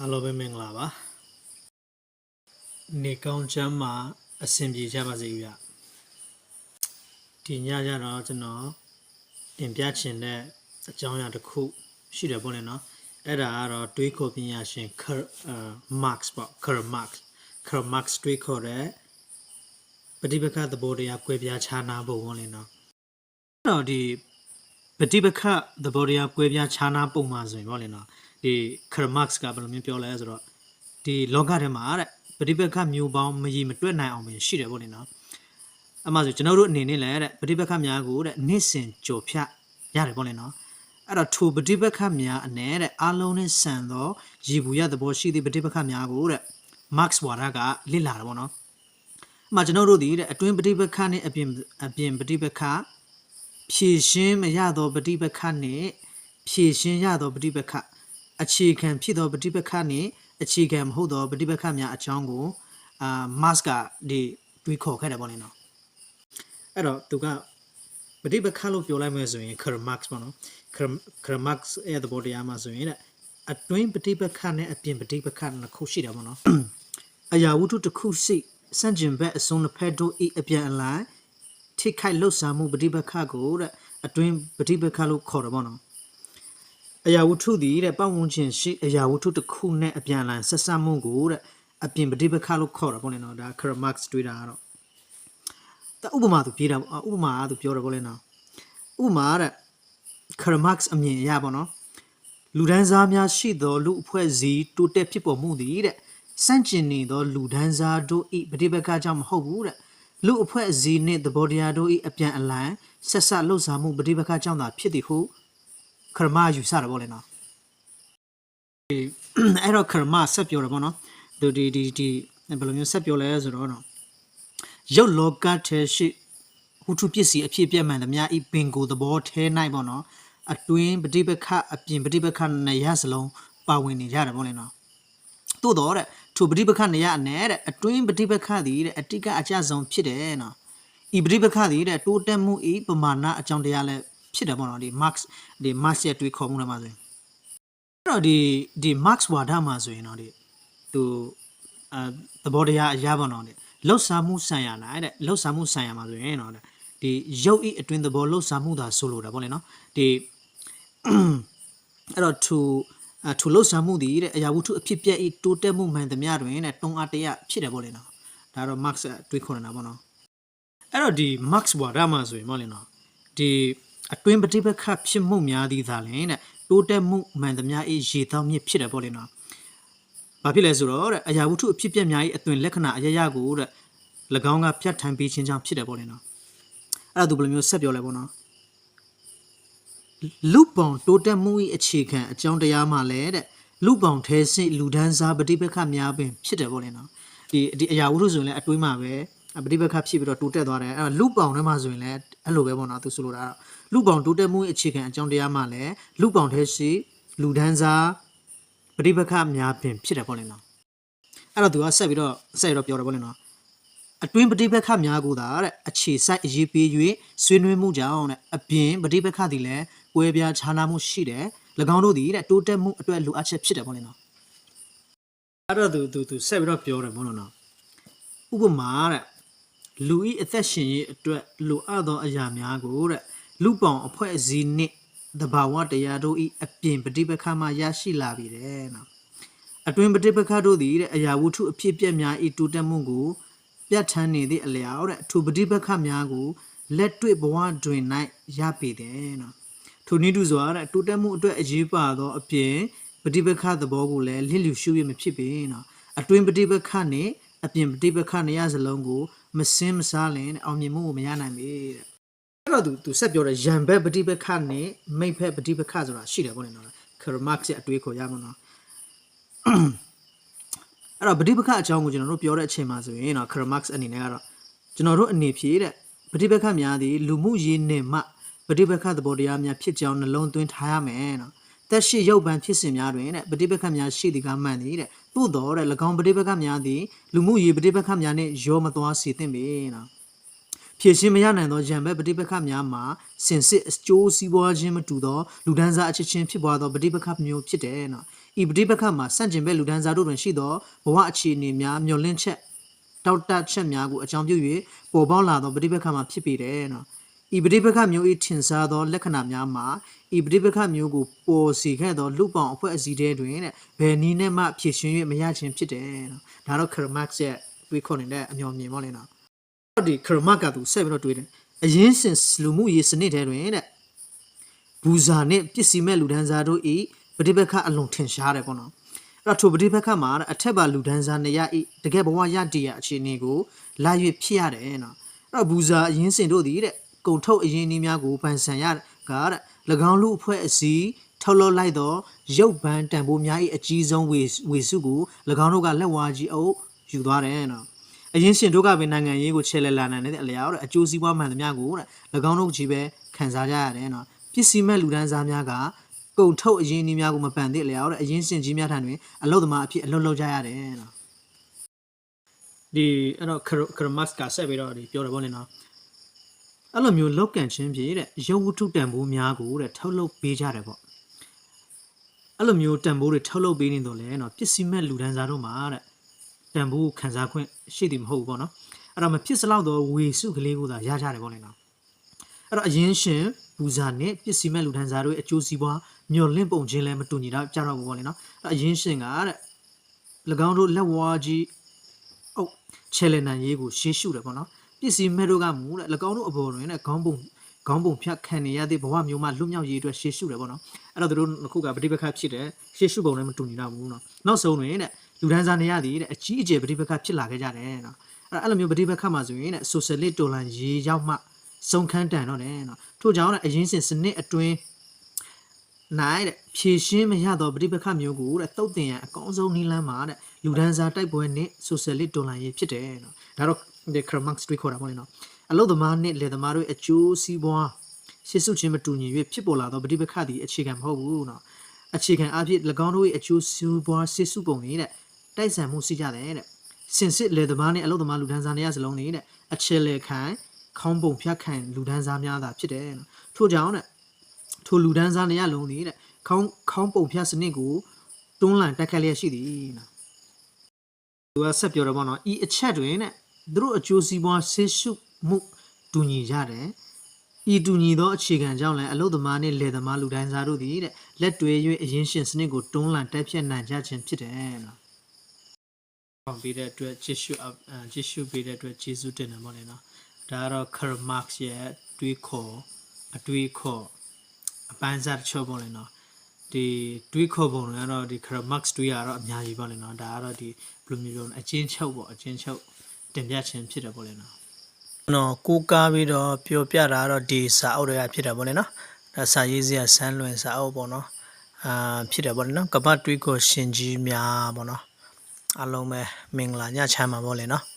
အားလုံးပဲမင်္ဂလာပါနေကောင်းချမ်းမှာအဆင်ပြေကြပါစေဗျဒီညကျတော့ကျွန်တော်တင်ပြချင်တဲ့အကြောင်းအရာတစ်ခုရှိတယ်ပေါ့လေနော်အဲ့ဒါကတော့တွေးခေါ်ပညာရှင် Karl Marx ပေါ့ Karl Marx Karl Marx တွေးခေါ်တဲ့ပฏิပက္ခသဘောတရားကွဲပြားခြားနာပုံပေါ့လေနော်အဲ့တော့ဒီပฏิပက္ခသဘောတရားကွဲပြားခြားနာပုံမှာဆိုရင်ပေါ့လေနော် ဒီခရမတ်စ်ကဘယ်လိုမျိုးပြောလဲဆိုတော့ဒီလောကထဲမှာတဲ့ပฏิပက္ခမျိုးပေါင်းမကြီးမတွက်နိုင်အောင်ပဲရှိတယ်ပေါ့လေနော်အမှဆိုကျွန်တော်တို့အနေနဲ့လည်းတဲ့ပฏิပက္ခများကိုတဲ့နေ့စဉ်ကြော်ဖြတ်ရတယ်ပေါ့လေနော်အဲ့တော့ထိုပฏิပက္ခများအ ਨੇ တဲ့အားလုံးနဲ့ဆန်သောရည်ဘူးရသဘောရှိသည့်ပฏิပက္ခများကိုတဲ့ Marx ဝါဒကလစ်လာတယ်ပေါ့နော်အမှကျွန်တော်တို့ဒီတဲ့အတွင်းပฏิပက္ခနဲ့အပြင်အပြင်ပฏิပက္ခ ဖြည့်ရှင်းမရသောပฏิပက္ခနှင့်ဖြည့်ရှင်းရသောပฏิပက္ခ အခြေခံဖြစ်သောပฏิပက္ခနှင့်အခြေခံမဟုတ်သောပฏิပက္ခများအကြောင်းကိုအာမတ်ကဒီတွေးခေါ်ခဲ့တယ်ပေါ့လေနော်အဲ့တော့သူကပฏิပက္ခလို့ပြောလိုက်မယ်ဆိုရင်ခရမတ်ပေါ့နော်ခရခရမတ်ရဲ့သဘောတရားမှာဆိုရင်တဲ့အတွင်းပฏิပက္ခနဲ့အပြင်ပฏิပက္ခနှစ်ခုရှိတယ်ပေါ့နော် အရာဝတ္ထုတစ်ခုရှိစန့်ကျင်ဘက်အစုံတစ်ဖက်တို့ဤအပြန်အလှန် ထိခိုက်လှုပ်ရှားမှုပฏิပက္ခကိုတဲ့အတွင်းပฏิပက္ခလို့ခေါ်တယ်ပေါ့နော် အရာဝတ္ထုသည်တဲ့ပတ်ဝန်းကျင်ရှိအရာဝတ္ထုတစ်ခုနဲ့အပြန်အလှန်ဆက်စပ်မှုကိုတဲ့အပြင်ပฏิပက္ခလို့ခေါ်တာပေါ့လေနော်ဒါခရမတ်စ်တွေ့တာကတော့ဒါဥပမာသူပြေးတာပေါ့ဥပမာကသူပြောတယ်ပေါ့လေနော်ဥပမာတဲ့ခရမတ်စ်အမြင်အရပေါ့နော်လူဒန်းစားများရှိသောလူအဖွဲ့အစည်းတိုးတက်ဖြစ်ပေါ်မှုသည်တဲ့စန့်ကျင်နေသောလူဒန်းစားတို့ဤပฏิပက္ခကြောင့်မဟုတ်ဘူးတဲ့လူအဖွဲ့အစည်းနှင့်သဘောတရားတို့၏အပြန်အလှန်ဆက်ဆက်လှုပ်ရှားမှုပဋိပက္ခကြောင့်သာဖြစ်သည်ဟု ခရမယူဆတယ်ပေါ့လေနော်ဒီအဲ့တော့ခရမဆက်ပြောတယ်ပေါ့နော်ဒီဒီဒီဒီဘယ်လိုမျိုးဆက်ပြောလဲဆိုတော့နော်ရုပ်လောကထဲရှိဟူထုပစ္စည်းအဖြစ်ပြက်မှန်သမျှဤပင်ကိုသဘောထဲ၌ပေါ့နော်အတွင်းပဋိပက္ခအပြင်ပဋိပက္ခနဲ့ရစလုံးပါဝင်နေကြတယ်ပေါ့လေနော် သို့တော့တဲ့ထိုပฏิပက္ခနေရအနဲ့တဲ့အတွင်းပฏิပက္ခသည်တဲ့အတိကအကျဆုံးဖြစ်တယ်နော်ဤပฏิပက္ခသည်တဲ့တိုးတက်မှုဤပမာဏအကြောင်းတရားလည်း ဖြစ်တယ်ပေါ့နော်ဒီ Marx ဒီ Marx ရဲ့တွေးခေါ်မှုတွေမှာဆိုရင်အဲ့တော့ဒီဒီ Marx ဝါဒမှာဆိုရင်တော့ဒီသူအဲသဘောတရားအရာပေါ့နော်ဒီလှုပ်ရှားမှုဆိုင်ရာနာတဲ့လှုပ်ရှားမှုဆိုင်ရာမှာဆိုရင်တော့ဒီရုပ်ဤအတွင်းသဘောလှုပ်ရှားမှုသာဆိုလိုတာပေါ့လေနော်ဒီအဲ့တော့သူအထူလို့ဆာမှုတည်တဲ့အရာဝတ္ထုအဖြစ်ပြက်ဤတိုးတက်မှုမှန်သမျှတွင်တဲ့တုံအားတရဖြစ်တယ်ပေါ့လေနော်ဒါတော့ Marx ကတွေးခေါ်နေတာပေါ့နော်အဲ့တော့ဒီ Marx ဝါဒမှာဆိုရင်ပေါ့လေနော်ဒီ အတွင်းပฏิပက္ခဖြစ်မှုများသည်သာလင်တဲ့တိုးတက်မှုမှန်သမျှဤရေတောင်းမြစ်ဖြစ်တယ်ပေါ့လေနော်ဘာဖြစ်လဲဆိုတော့တဲ့အရာဝတ္ထုအဖြစ်ပြက်များဤအသွင်လက္ခဏာအရရကိုတဲ့၎င်းကဖြတ်ထန်ပေးခြင်းကြောင့်ဖြစ်တယ်ပေါ့လေနော်အဲ့ဒါသူဘယ်လိုမျိုးဆက်ပြောလဲပေါ့နော်လူပောင်တိုးတက်မှု၏အခြေခံအကြောင်းတရားမှလည်းတဲ့လူပောင်ထဲစိလူဒန်းစားပฏิပက္ခများပင်ဖြစ်တယ်ပေါ့လေနော်ဒီဒီအရာဝတ္ထုဆိုရင်လည်းအတွေးမှာပဲ ပฏิပက္ခဖြစ်ပြီးတော့တိုးတက်သွားတယ်အဲ့တော့လူပောင်ထဲမှာဆိုရင်လည်းအဲ့လိုပဲပေါ့နော်သူဆိုလိုတာကတော့လူပောင်တိုးတက်မှု၏အခြေခံအကြောင်းတရားမှလည်းလူပောင်ထဲရှိလူဒန်းစားပฏิပက္ခများပင်ဖြစ်တယ်ပေါ့လေနော်အဲ့တော့သူကဆက်ပြီးတော့ဆက်ပြီးတော့ပြောတယ်ပေါ့လေနော် အတွင်းပฏิပက္ခများကိုသာတဲ့အခြေစိုက်အရေးပေး၍ဆွေးနွေးမှုကြောင့်တဲ့အပြင်ပฏิပက္ခသည်လည်းကွဲပြားခြားနားမှုရှိတယ်၎င်းတို့သည်တဲ့တိုးတက်မှုအတွက်လိုအပ်ချက်ဖြစ်တယ်ပေါ့လေနော်အဲ့တော့သူသူသူဆက်ပြီးတော့ပြောတယ်ပေါ့နော်ဥပမာတဲ့ လူဤအသက်ရှင်ရေးအတွက်လိုအပ်သောအရာများကိုတဲ့လူပောင်အဖွဲ့အစည်းနှင့်တဘာဝတရားတို့ဤအပြင်ပဋိပက္ခမှရရှိလာပြီတဲ့နော်အတွင်ပဋိပက္ခတို့သည်တဲ့အရာဝတ္ထုအဖြစ်အပျက်များဤတူတက်မှုကိုပြတ်ထန်းနေသည့်အလျောက်တဲ့အထူပဋိပက္ခများကိုလက်တွေ့ဘဝတွင်၌ရပေတယ်နော်ထိုနည်းတူစွာတဲ့တူတက်မှုအတွက်အရေးပါသောအပြင်ပဋိပက္ခသဘောကိုလည်းလစ်လျူရှုရမဖြစ်ပေနော်အတွင်ပဋိပက္ခနှင့်အပြင်ပဋိပက္ခနေရာစလုံးကို မစင်းမစားလင်တဲ့အောင်မြင်မှုကိုမရနိုင်ပေတဲ့ အဲ့တော့သူသူဆက်ပြောတယ်ရံဘက်ပฏิပက္ခနဲ့မိတ်ဖက်ပฏิပက္ခဆိုတာရှိတယ်ပေါ့လေနော်ခရမတ်ရဲ့အတွေးခေါ်ရမှာနော်အဲ့တော့ပฏิပက္ခအကြောင်းကိုကျွန်တော်တို့ပြောတဲ့အချိန်မှာဆိုရင်တော့ခရမတ်အနေနဲ့ကတော့ကျွန်တော်တို့အနေဖြင့်တဲ့ပฏิပက္ခများသည်လူမှုရေးနဲ့မှပฏิပက္ခသဘောတရားများဖြစ်ကြောင်းနှလုံးသွင်းထားရမယ်နော် တက်ရှိရုပ်ပံဖြစ်စဉ်များတွင်တဲ့ပฏิပက္ခများရှိသည်ကမှန်သည်တဲ့သို့တော်တဲ့၎င်းပฏิပက္ခများသည်လူမှုရေးပฏิပက္ခများနှင့်ရောမသွားစေသင့်ပေနော် ဖြည့်ရှင်းမရနိုင်သောရံဘက်ပဋိပက္ခများမှာစင်စစ်အကျိုးစီးပွားခြင်းမတူသောလူဒန်းစားအချစ်ချင်းဖြစ်ပွားသောပဋိပက္ခမျိုးဖြစ်တယ်နော် ဤပဋိပက္ခမှာစန့်ကျင်ဘက်လူဒန်းစားတို့တွင်ရှိသောဘဝအခြေအနေများမျှော်လင့်ချက်တောက်တချက်များကိုအကြောင်းပြု၍ပေါ်ပေါက်လာသောပဋိပက္ခမှာဖြစ်ပေတယ်နော် ဤပဋိပက္ခမျိုး၏ထင်ရှားသောလက္ခဏာများမှာဤပဋိပက္ခမျိုးကိုပေါ်စီခဲ့သောလူပောင်အဖွဲ့အစည်းတွေတွင်တဲ့ဘယ်နည်းနဲ့မှဖြည့်ရှင်၍မရခြင်းဖြစ်တယ်နော်ဒါတော့ Karmax ရဲ့တွေးခေါ်နေတဲ့အမျှော်မြင်ပါလေနော်ဒီ Karmax ကသူဆက်ပြီးတော့တွေးတယ်အရင်စင်လူမှုရေးစနစ်တွေတွင်တဲ့ဘူဇာနဲ့ပစ္စည်းမဲ့လူဒန်းစားတို့ဤပဋိပက္ခအလွန်ထင်ရှားတယ်ပေါ့နော်အဲ့တော့ထိုပဋိပက္ခမှာအထက်ပါလူဒန်းစားနေရဤတကယ်ဘဝရတည်ရအခြေအနေကိုလာ၍ဖြစ်ရတယ်နော်အဲ့တော့ဘူဇာအရင်စင်တို့သည်တဲ့ ကုံထုတ်အရင်နည်းများကိုပန်ဆန်ရကတဲ့၎င်းလူအဖွဲ့အစည်းထုတ်လုပ်လိုက်သောရုပ်ပန်းတန်ဖိုးများ၏အကြီးဆုံးဝေဝေစုကို၎င်းတို့ကလက်ဝါးကြီးအုပ်ယူသွားတယ်နော်အရင်ရှင်တို့ကပဲနိုင်ငံရေးကိုချဲလဲလာနိုင်တဲ့အလျောက်တဲ့အကျိုးစီးပွားမှန်သမျှကိုတဲ့၎င်းတို့ကြီးပဲခံစားကြရတယ်နော်ပစ္စည်းမဲ့လူဒန်းစားများကကုံထုတ်အရင်နည်းများကိုမပန်သည့်အလျောက်တဲ့အရင်ရှင်ကြီးများထံတွင်အလုသမားအဖြစ်အလုပ်လုပ်ကြရတယ်နော်ဒီအဲ့တော့ခရမတ်ကဆက်ပြီးတော့ဒီပြောတယ်ဗောလေနော် အဲ့လိုမျိုးလောက်ကန်ချင်းဖြင့်တဲ့ရုပ်ဝတ္ထုတန်ဖိုးများကိုတဲ့ထုတ်လုပ်ပေးကြတယ်ပေါ့အဲ့လိုမျိုးတန်ဖိုးတွေထုတ်လုပ်ပေးနေတော့လဲနော်ပစ္စည်းမဲ့လူဒန်းစားတို့မှာတဲ့တန်ဖိုးခံစားခွင့်ရှိတယ်မဟုတ်ဘူးပေါ့နော်အဲ့တော့မဖြစ်စလောက်တော့ဝေစုကလေးကိုသာရကြတယ်ပေါ့လေနော်အဲ့တော့အရင်ရှင်ဘူဇာနဲ့ပစ္စည်းမဲ့လူဒန်းစားတို့အကျိုးစီးပွားမျော်လင့်ပုံချင်းလဲမတူညီတော့ကြတော့ဘူးပေါ့လေနော်အဲ့တော့အရင်ရှင်ကတဲ့၎င်းတို့လက်ဝါးကြီးအုတ်ချဲလန်နံရေးကိုရှေးရှုတယ်ပေါ့နော် ပစ္စည်းမဲ့တို့ကမူတဲ့၎င်းတို့အပေါ်တွင်တဲ့ခေါင်းပုံခေါင်းပုံဖြတ်ခံနေရတဲ့ဘဝမျိုးမှလွတ်မြောက်ရေးအတွက်ရှေးရှုတယ်ပေါ့နော်အဲ့တော့သူတို့ခုကပဋိပက္ခဖြစ်တယ်ရှေးရှုပုံလည်းမတူညီတော့ဘူးနော်နောက်ဆုံးတွင်တဲ့လူဒန်းစားနေရသည်တဲ့အကြီးအကျယ်ပဋိပက္ခဖြစ်လာခဲ့ကြတယ်နော်အဲ့အဲ့လိုမျိုးပဋိပက္ခမှာဆိုရင်တဲ့ socialist တော်လန်ရေးရောက်မှစုံခန်းတန်တော့တယ်နော်ထို့ကြောင့်တဲ့အရင်စင်စနစ်အတွင်းနိုင်တဲ့ဖြည့်ရှင်းမရတော့ပဋိပက္ခမျိုးကိုတဲ့တုတ်တင်ရန်အကောင်းဆုံးနည်းလမ်းမှာတဲ့လူဒန်းစားတိုက်ပွဲနဲ့ socialist တော်လန်ရေးဖြစ်တယ်နော်ဒါတော့ ဒီ Kramax တွေခေါ်တာပေါ့လေနော်အလုသမားနဲ့လေသမားတို့အကျိုးစီးပွားရှေ့ဆုချင်းမတူညီ၍ဖြစ်ပေါ်လာသောပဋိပက္ခသည်အခြေခံမဟုတ်ဘူးနော်အခြေခံအဖြစ်၎င်းတို့၏အကျိုးစီးပွားရှေ့ဆုပုံနေတဲ့တိုက်ဆိုင်မှုရှိကြတယ်တဲ့စင်စစ်လေသမားနဲ့အလုသမားလူဒန်းစားနေရစလုံးနေတဲ့အခြေလေခိုင်ခေါင်းပုံဖြတ်ခိုင်လူဒန်းစားများသာဖြစ်တယ်နော်ထို့ကြောင့်တဲ့ထိုလူဒန်းစားနေရလုံးနေတဲ့ခေါင်းခေါင်းပုံဖြတ်စနစ်ကိုတွန်းလှန်တက်ခတ်လျက်ရှိသည်နော်သူကဆက်ပြောတော့ဗောနော်ဤအချက်တွင်တဲ့ သူတို့အကျိုးစီးပွားဆေးရှုမှုတူညီကြတယ်ဤတူညီသောအခြေခံကြောင့်လည်းအလုသမားနှင့်လယ်သမားလူတိုင်းစားတို့သည်တဲ့လက်တွဲ၍အရင်ရှင်စနစ်ကိုတွန်းလှန်တက်ဖြတ်နိုင်ကြခြင်းဖြစ်တယ်နော်။အောင်ပေးတဲ့အတွက်ဂျေရှုအဂျေရှုပေးတဲ့အတွက်ဂျေစုတင်တယ်ပေါ့လေနော်။ဒါကတော့ Karl Marx ရဲ့တွေးခေါ်အတွေးခေါ်အပန်းစားတစ်ချို့ပေါ့လေနော်။ဒီတွေးခေါ်ပုံတွေကတော့ဒီ Karl Marx တွေးရတော့အများကြီးပေါ့လေနော်။ဒါကတော့ဒီဘယ်လိုမျိုးပြောလဲအချင်းချုပ်ပေါ့အချင်းချုပ် တင်ပြခြင်းဖြစ်တယ်ပေါ့လေနော်။နော်ကိုကားပြီးတော့ပြောပြတာကတော့ဒီစာအုပ်တွေကဖြစ်တယ်ပေါ့လေနော်။ဒါစာရေးစရာဆန်းလွင်စာအုပ်ပေါ့နော်။အာဖြစ်တယ်ပေါ့လေနော်။ကပတ်တွေးခေါ်ရှင်ကြီးများပေါ့နော်။အားလုံးပဲမင်္ဂလာညချမ်းပါပေါ့လေနော်။